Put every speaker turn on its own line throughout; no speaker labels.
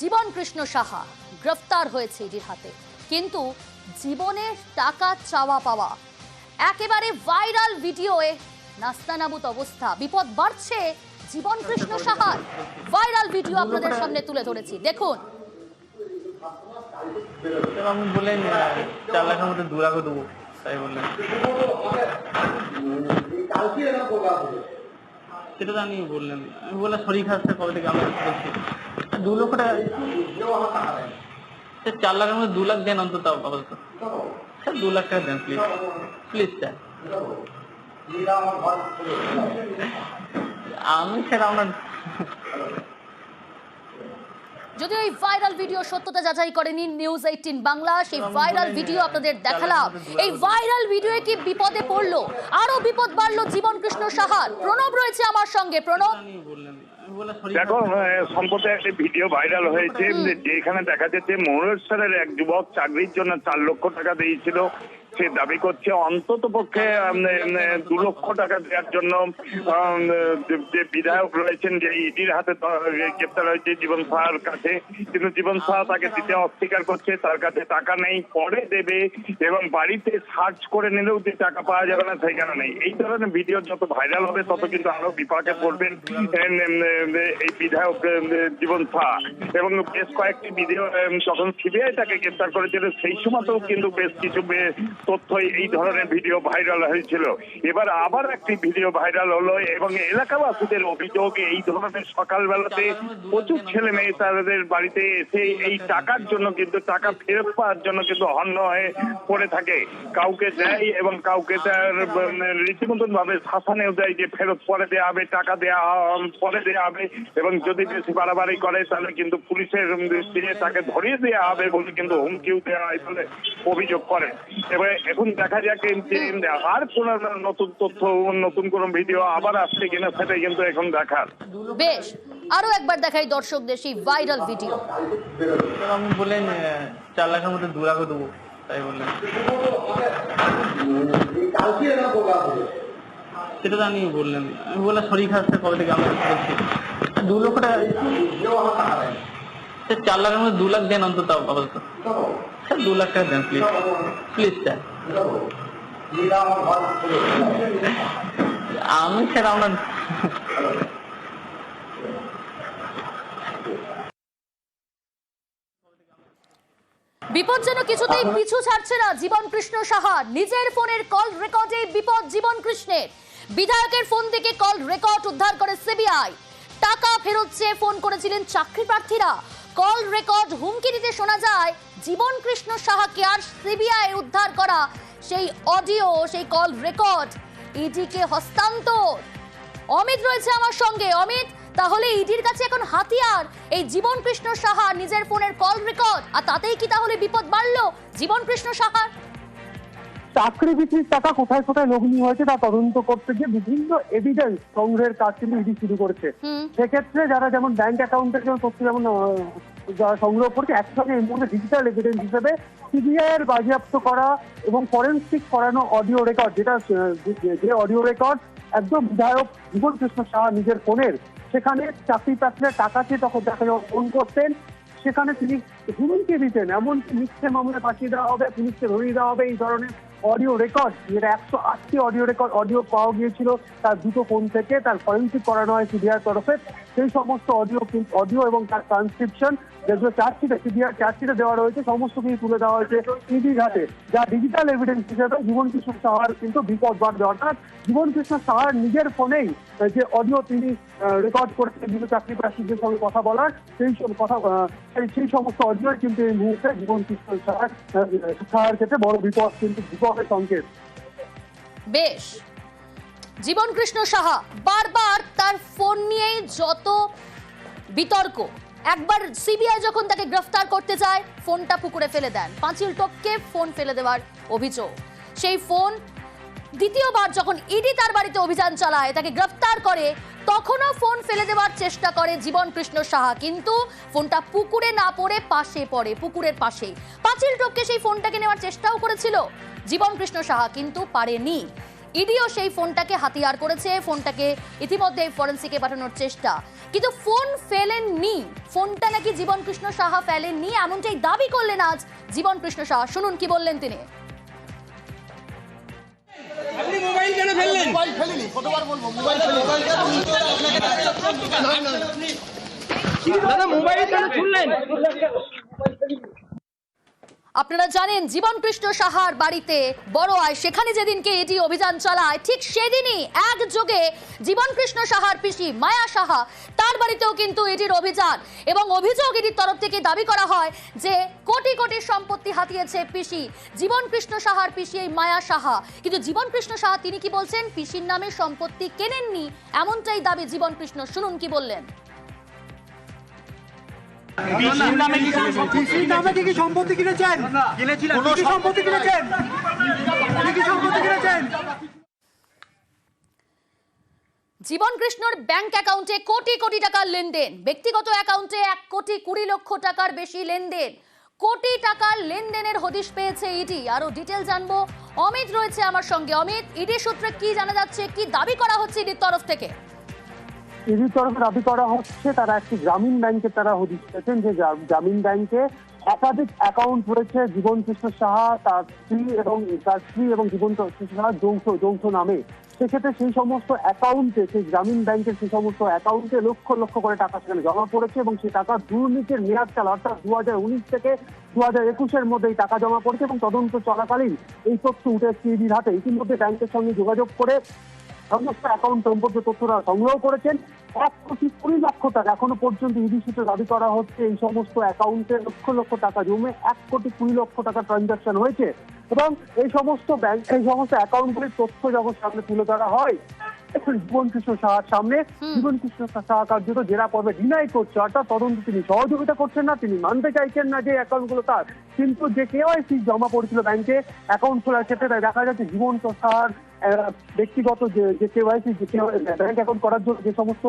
জীবন কৃষ্ণ সাহা গ্রেফতার হয়েছে ইডির হাতে। কিন্তু জীবনের টাকা চাওয়া পাওয়া, একেবারে ভাইরাল ভিডিওয়ে নাস্তানাবুত অবস্থা। বিপদ বাড়ছে জীবন কৃষ্ণ সাহার ভাইরাল ভিডিও আপনাদের সামনে তুলে ধরেছি। দেখুন।
বললেন তাই বললেন। সেটা তো আমি বললেন। আমি বললাম, শরীর স্যার কবে থেকে আমরা দু লক্ষ টাকা স্যার চার লাখের মধ্যে দু লাখ দেন অন্তত আপাতত। স্যার দু লাখ টাকা দেন প্লিজ প্লিজ স্যার আমি স্যার আপনার
যদিও এই ভাইরাল ভিডিও সত্যতা যাচাই করেনি নিউজ এইটিন বাংলা সেই ভাইরাল ভিডিও আপনাদের দেখালাম। এই ভাইরাল ভিডিও কি বিপদে পড়ল? আরও বিপদ বাড়লো জীবন কৃষ্ণ সাহার প্রণব রয়েছে আমার সঙ্গে প্রণব।
দেখো আহ, সম্প্রতি একটি ভিডিও ভাইরাল হয়েছে যেখানে দেখা যাচ্ছে ময়ূরেশ্বরের এক যুবক চাকরির জন্য চার লক্ষ টাকা দিয়েছিল। সে দাবি করছে অন্তত পক্ষে দু লক্ষ টাকা দেওয়ার জন্য যে- বিধায়ক রয়েছেন, যে ইডির হাতে গ্রেপ্তার হয়েছে জীবন সাহার কাছে, কিন্তু জীবন সাহা তাকে দিতে অস্বীকার করছে, তার কাছে টাকা নেই, পরে দেবে, এবং বাড়িতে সার্চ করে নিলেও যে টাকা পাওয়া যাবে না সেখানে নেই এই ধরনের ভিডিও যত ভাইরাল হবে, তত কিন্তু আরও বিপাকে পড়বেন এই বিধায়ক জীবন সাহা। এবং বেশ কয়েকটি ভিডিও যখন সিবিআই তাকে গ্রেপ্তার করেছিল, সেই সময়তেও কিন্তু বেশ কিছু তথ্য এই ধরনের ভিডিও ভাইরাল হয়েছিল। এবার আবার একটি ভিডিও ভাইরাল হলো এবং এলাকাবাসীদের অভিযোগ এই ধরনের সকালবেলাতে প্রচুর ছেলে মেয়ে তাদের বাড়িতে এসে এই টাকার জন্য কিন্তু টাকা ফেরত পাওয়ার জন্য কিন্তু হন্য হয়ে পড়ে থাকে। কাউকে দেয় এবং কাউকে তার রীতিমতন ভাবে শাসনেও দেয় যে ফেরত পরে দেওয়া হবে, টাকা দেওয়া পরে দেওয়া হবে এবং যদি বেশি বাড়াবাড়ি করে তাহলে কিন্তু পুলিশের দিয়ে তাকে ধরিয়ে দেওয়া হবে বলে কিন্তু হুমকিও দেওয়া হয় বলে অভিযোগ করে এবার এখন দেখা যাক যে আর কোন নতুন তথ্য নতুন কোন ভিডিও আবার আসছে কিনা সেটাই কিন্তু এখন দেখার।
বেশ আরও একবার দেখাই দর্শকদের সেই ভাইরাল ভিডিও
আমি বললেন চার লাখের মধ্যে দু লাখও দেবো তাই বললেন। সেটা তো আমি বললেন আমি বললাম শরীর স্যার কবে থেকে আমরা দু লক্ষ টাকা স্যার চার লাখের মধ্যে দু লাখ দেন অন্তত আপাতত। স্যার দু লাখ টাকা দেন প্লিজ প্লিজ স্যার। আমি স্যার
বিপদ যেন কিছুতেই পিছু ছাড়ছে না জীবন কৃষ্ণ সাহা। নিজের ফোনের কল রেকর্ডে বিপদ জীবন কৃষ্ণের। বিধায়কের ফোন থেকে কল রেকর্ড উদ্ধার করে সিবিআই। টাকা ফেরত চেয়ে ফোন করেছিলেন চাকরি প্রার্থীরা। কল রেকর্ড হুমকি দিতে শোনা যায়, জীবন কৃষ্ণ সাহাকে আর সিবিআই উদ্ধার করা। সেই অডিও, সেই কল রেকর্ড, ইডিকে হস্তান্তর। অমিত রয়েছে আমার সঙ্গে। অমিত, তাহলে ইডির কাছে এখন হাতিয়ার। এই জীবন কৃষ্ণ সাহা নিজের ফোনের কল রেকর্ড। আর তাতেই কি তাহলে বিপদ বাড়লো? জীবন কৃষ্ণ সাহার
চাকরি বিক্রির টাকা কোথায় কোথায় লগ্নি হয়েছে তা তদন্ত করতে গিয়ে বিভিন্ন এভিডেন্স সংগ্রহের কাজ কিন্তু ইডি শুরু করেছে। সেক্ষেত্রে যারা যেমন ব্যাংক অ্যাকাউন্টের যেমন তথ্য যেমন যারা সংগ্রহ করছে একসঙ্গে এই মুহূর্তে ডিজিটাল এভিডেন্স হিসেবে সিবিআই এর বাজেয়াপ্ত করা এবং ফরেন্সিক করানো অডিও রেকর্ড যেটা যে- অডিও রেকর্ড একদম বিধায়ক জীবন কৃষ্ণ সাহা নিজের ফোনের সেখানে চাকরি প্রার্থীরা টাকা চেয়ে তখন দেখা যখন ফোন করতেন। সেখানে তিনি হুমকি দিতেন এমনকি মিথ্যে মামলা ফাঁসিয়ে দেওয়া হবে পুলিশকে ধরিয়ে দেওয়া হবে এই ধরনের অডিও রেকর্ড যেটা একশো আটটি অডিও রেকর্ড অডিও পাওয়া গিয়েছিল। তার দুটো ফোন থেকে তার ফরেন্সিক করানো হয় সিবিআই তরফে। সেই সমস্ত অডিও অডিও এবং তার ট্রান্সক্রিপশন যেগুলো চার্জশিটে সিবিআই চার্জশিটে দেওয়া রয়েছে, সমস্ত কিছু তুলে দেওয়া হয়েছে ইডির হাতে যা ডিজিটাল এভিডেন্স হিসেবে জীবন কৃষ্ণ সাহার কিন্তু বিপদ বাড়বে অর্থাৎ জীবন কৃষ্ণ সাহার নিজের ফোনেই যে অডিও তিনি রেকর্ড করেছেন বিভিন্ন চাকরি প্রার্থীদের সঙ্গে কথা বলার, সেই সব কথা সেই- সেই সমস্ত অডিও কিন্তু এই মুহূর্তে জীবন কৃষ্ণ সাহার সাহার ক্ষেত্রে বড় বিপদ, কিন্তু বিপদের সংকেত।
বেশ। জীবন কৃষ্ণ সাহা বারবার তার ফোন নিয়েই যত বিতর্ক, একবার সিবিআই যখন তাকে গ্রেফতার করতে যায় ফোনটা পুকুরে ফেলে দেন। পাঁচিল টপকে ফোন ফেলে দেওয়ার অভিযোগ। সেই ফোন দ্বিতীয়বার যখন ইডি তার বাড়িতে অভিযান চালায়, তাকে গ্রেফতার করে, তখনও ফোন ফেলে দেওয়ার চেষ্টা করে জীবন কৃষ্ণ সাহা। কিন্তু ফোনটা পুকুরে না পড়ে পাশে পড়ে, পুকুরের পাশে পাঁচিল টপকে সেই ফোনটাকে নেওয়ার চেষ্টাও করেছিল জীবন কৃষ্ণ সাহা, কিন্তু পারেনি। ইডিও সেই ফোনটাকে হাতিয়ার করেছে ফোনটাকে ইতিমধ্যে ফরেন্সিকে পাঠানোর চেষ্টা। কিন্তু ফোন ফেলেননি। ফোনটা নাকি জীবন কৃষ্ণ সাহা ফেলেননি এমনটাই দাবি করলেন আজ জীবন কৃষ্ণ সাহা। শুনুন কি বললেন তিনি।
আপনি মোবাইল কেন ফেললেন?
মোবাইল ফেলিনি কতবার বলব মোবাইল ফেলিনি।
মোবাইল কেন
আপনারা জানেন জীবন কৃষ্ণ সাহার বাড়িতে বড় আয়। সেখানে যেদিনকে এটি অভিযান চালায়, ঠিক সেদিনই একযোগে জীবন কৃষ্ণ সাহার পিসি মায়া সাহা, তার বাড়িতেও কিন্তু এটির অভিযান। এবং অভিযোগ এটির তরফ থেকে দাবি করা হয় যে, কোটি কোটি সম্পত্তি হাতিয়েছে পিসি জীবন কৃষ্ণ সাহার পিসি এই মায়া সাহা। কিন্তু জীবন কৃষ্ণ সাহা তিনি কি বলছেন? পিসির নামে সম্পত্তি কেনেননি? এমনটাই দাবি জীবন কৃষ্ণ শুনুন কি বললেন। জীবন কৃষ্ণর ব্যাংক অ্যাকাউন্টে কোটি কোটি টাকার লেনদেন। ব্যক্তিগত অ্যাকাউন্টে এক কোটি কুড়ি লক্ষ টাকার বেশি লেনদেন। কোটি টাকার লেনদেনের হদিশ পেয়েছে ইডি। আরও ডিটেল জানব। অমিত রয়েছে আমার সঙ্গে। অমিত, ইডি সূত্রে কি জানা যাচ্ছে, কি দাবি করা হচ্ছে ইডির তরফ থেকে?
ইডির তরফে দাবি করা হচ্ছে, তারা একটি গ্রামীণ ব্যাংকে তারা হদিশ পেয়েছেন যে গ্রামীণ ব্যাংকে একাধিক অ্যাকাউন্ট রয়েছে। জীবন কৃষ্ণ সাহা, তার স্ত্রী এবং তার স্ত্রী এবং জীবন কৃষ্ণ সাহা যৌথ যৌথ নামে। সেক্ষেত্রে সেই সমস্ত অ্যাকাউন্টে, সেই গ্রামীণ ব্যাংকের সেই সমস্ত অ্যাকাউন্টে লক্ষ লক্ষ করে টাকা সেখানে জমা পড়েছে এবং সেই টাকা দুর্নীতির মেয়াদ চাল অর্থাৎ দু হাজার উনিশ থেকে দু হাজার একুশের মধ্যে এই টাকা জমা পড়েছে এবং তদন্ত চলাকালীন এই তথ্য উঠে এসছে ইডির হাতে। ইতিমধ্যে ব্যাংকের সঙ্গে যোগাযোগ করে সমস্ত অ্যাকাউন্ট সম্পর্কে তথ্যরা সংগ্রহ করেছেন। এক কোটি কুড়ি লক্ষ টাকা এখনও পর্যন্ত ইডি সূত্রে দাবি করা হচ্ছে। এই সমস্ত অ্যাকাউন্টে লক্ষ লক্ষ টাকা জমে এক কোটি কুড়ি লক্ষ টাকা ট্রানজাকশন হয়েছে এবং এই সমস্ত ব্যাংক এই সমস্ত অ্যাকাউন্টগুলির তথ্য যখন সামনে তুলে ধরা হয় জীবন কৃষ্ণ সাহার সামনে জীবন কৃষ্ণ সাহা কার্যত জেরা পর্বে ডিনাই করছে। অর্থাৎ তদন্ত তিনি সহযোগিতা করছেন না তিনি মানতে চাইছেন না যে অ্যাকাউন্টগুলো তার। কিন্তু যে কেওয়াইসি জমা পড়েছিল ব্যাংকে অ্যাকাউন্ট খোলার ক্ষেত্রে তাই দেখা যাচ্ছে জীবন সাহার ব্যক্তিগত যে যে কেওয়াইসি যে ব্যাংক অ্যাকাউন্ট করার জন্য যে সমস্ত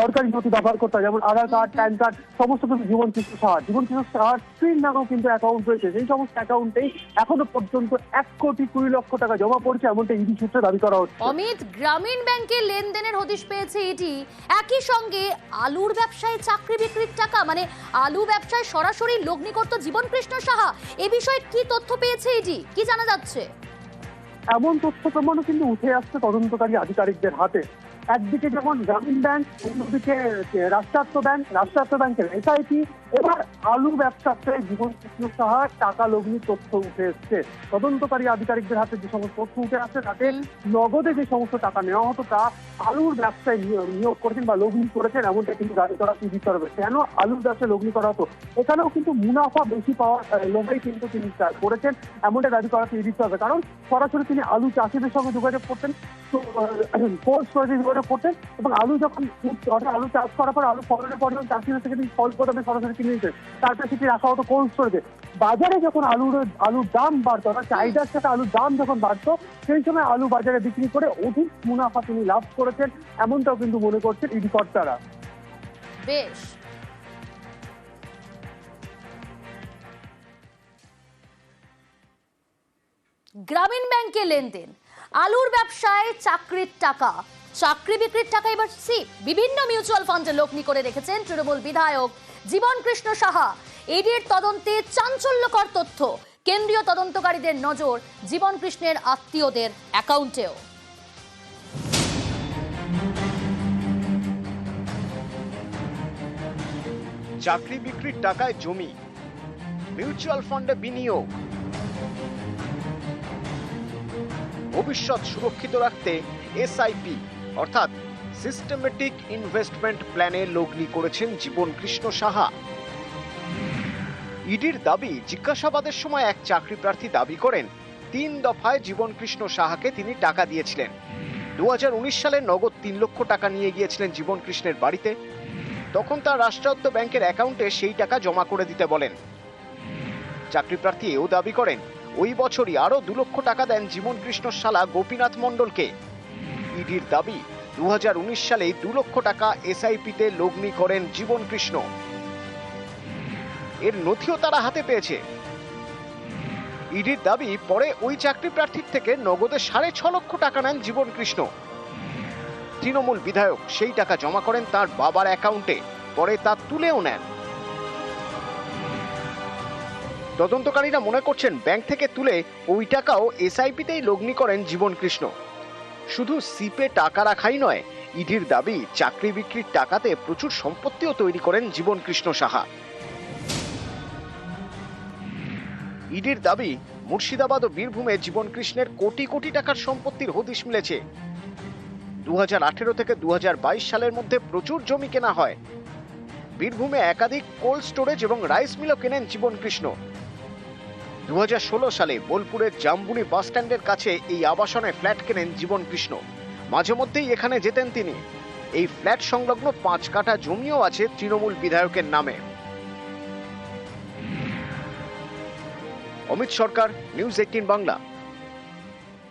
সরকারি নথি ব্যবহার করতে হয়, যেমন আধার কার্ড, প্যান কার্ড, সমস্ত কিছু জীবন কৃষ্ণ সাহার জীবন সাহার স্ত্রীর নামেও কিন্তু অ্যাকাউন্ট রয়েছে। সেই সমস্ত অ্যাকাউন্টেই এখনও পর্যন্ত এক কোটি কুড়ি লক্ষ টাকা জমা পড়েছে, এমনটা ইডি সূত্রে দাবি করা হচ্ছে।
অমিত, গ্রামীণ ব্যাংকে লেনদেনের হদিশ পেয়েছে এটি একই সঙ্গে আলুর ব্যবসায় চাকরি বিক্রির টাকা মানে আলু ব্যবসায় সরাসরি লগ্নি করত জীবন কৃষ্ণ সাহা, এ বিষয়ে কি তথ্য পেয়েছে এটি কি জানা যাচ্ছে?
এমন তথ্য প্রমাণও কিন্তু উঠে আসছে তদন্তকারী আধিকারিকদের হাতে। একদিকে যেমন গ্রামীণ ব্যাংক, অন্যদিকে রাষ্ট্রায়ত্ত ব্যাংক, রাষ্ট্রায়ত্ত ব্যাংকের এসআইপি এবার আলু ব্যবসাতে জীবন কৃষ্ণ সাহার টাকা লগ্নির তথ্য উঠে এসছে। তদন্তকারী আধিকারিকদের হাতে যে সমস্ত তথ্য উঠে আসছে তাতে নগদে যে সমস্ত টাকা নেওয়া হতো তা আলুর ব্যবসায় নিয়োগ করেছেন বা লগ্নি করেছেন এমনটা কিন্তু দাবি করা সিবি তরফে কেন আলুর ব্যবসায় লগ্নি করা হতো? এখানেও কিন্তু মুনাফা বেশি পাওয়ার লোভেই কিন্তু তিনি করেছেন এমনটা দাবি করা সিবি তরফে কারণ সরাসরি তিনি আলু চাষিদের সঙ্গে যোগাযোগ করতেন কোল্ড স্টোরেজে যোগাযোগ করতেন এবং আলু যখন অর্থাৎ আলু চাষ করার পর আলু ফলনের পর যখন চাষিদের থেকে তিনি ফল প্রদানে সরাসরি কিনে নিতেন তারপরে রাখা হতো কোল্ড স্টোরেজে বাজারে যখন আলুর আলুর দাম বাড়তো, অর্থাৎ চাহিদার সাথে আলুর দাম যখন বাড়তো, সেই সময় আলু বাজারে বিক্রি করে অধিক মুনাফা তিনি লাভ করেছেন, এমনটাও কিন্তু মনে করছেন ইডি কর্তারা।
বেশ। গ্রামীণ ব্যাংকে লেনদেন। আলুর ব্যবসায় চাকরির টাকা। চাকরি বিক্রির টাকা এবার সি বিভিন্ন মিউচুয়াল ফান্ডে লগ্নি করে রেখেছেন তৃণমূল বিধায়ক জীবন কৃষ্ণ সাহা ইডির তদন্তে চাঞ্চল্যকর তথ্য। কেন্দ্রীয় তদন্তকারীদের নজর জীবন কৃষ্ণের আত্মীয়দের অ্যাকাউন্টেও।
চাকরি বিক্রির টাকায় জমি, মিউচুয়াল ফান্ডে বিনিয়োগ। ভবিষ্যৎ সুরক্ষিত রাখতে এসআইপি, অর্থাৎ সিস্টেমেটিক ইনভেস্টমেন্ট প্ল্যানে লগ্নি করেছেন জীবন কৃষ্ণ সাহা। ইডির দাবি, জিজ্ঞাসাবাদের সময় এক চাকরি প্রার্থী দাবি করেন, তিন দফায় জীবন কৃষ্ণ সাহাকে তিনি টাকা দিয়েছিলেন। দু হাজার উনিশ সালে নগদ তিন লক্ষ টাকা নিয়ে গিয়েছিলেন জীবন কৃষ্ণের বাড়িতে। তখন তার রাষ্ট্রায়ত্ত ব্যাংকের অ্যাকাউন্টে সেই টাকা জমা করে দিতে বলেন। চাকরি প্রার্থী এও দাবি করেন, ওই বছরই আরও দু লক্ষ টাকা দেন জীবন কৃষ্ণ শালা গোপীনাথ মণ্ডলকে। ইডির দাবি দু সালেই দু লক্ষ টাকা এসআইপিতে লগ্নি করেন জীবন কৃষ্ণ। এর নথিও তারা হাতে পেয়েছে। ইডির দাবি, পরে ওই চাকরি প্রার্থীর থেকে নগদে সাড়ে ছ লক্ষ টাকা নেন জীবন কৃষ্ণ। তৃণমূল বিধায়ক সেই টাকা জমা করেন তার বাবার অ্যাকাউন্টে, পরে তা তুলেও নেন। তদন্তকারীরা মনে করছেন, ব্যাংক থেকে তুলে ওই টাকাও এসআইপিতেই লগ্নি করেন জীবন কৃষ্ণ। শুধু সিপে টাকা রাখাই নয় ইডির দাবি চাকরি বিক্রির টাকাতে প্রচুর সম্পত্তিও তৈরি করেন জীবন কৃষ্ণ সাহা ইডির দাবি, মুর্শিদাবাদ ও বীরভূমে জীবন কৃষ্ণের কোটি কোটি টাকার সম্পত্তির হদিশ মিলেছে। দু হাজার আঠেরো থেকে দু হাজার বাইশ সালের মধ্যে প্রচুর জমি কেনা হয়। বীরভূমে একাধিক কোল্ড স্টোরেজ এবং রাইস মিলও কেনেন জীবন কৃষ্ণ দু হাজার ষোলো সালে বোলপুরের জাম্বুনি বাসস্ট্যান্ডের কাছে এই আবাসনে ফ্ল্যাট কেনেন জীবন কৃষ্ণ। মাঝে মধ্যেই এখানে যেতেন তিনি। এই ফ্ল্যাট সংলগ্ন পাঁচ কাঠা জমিও আছে তৃণমূল বিধায়কের নামে। Amit Sarkar, news eighteen Bangla.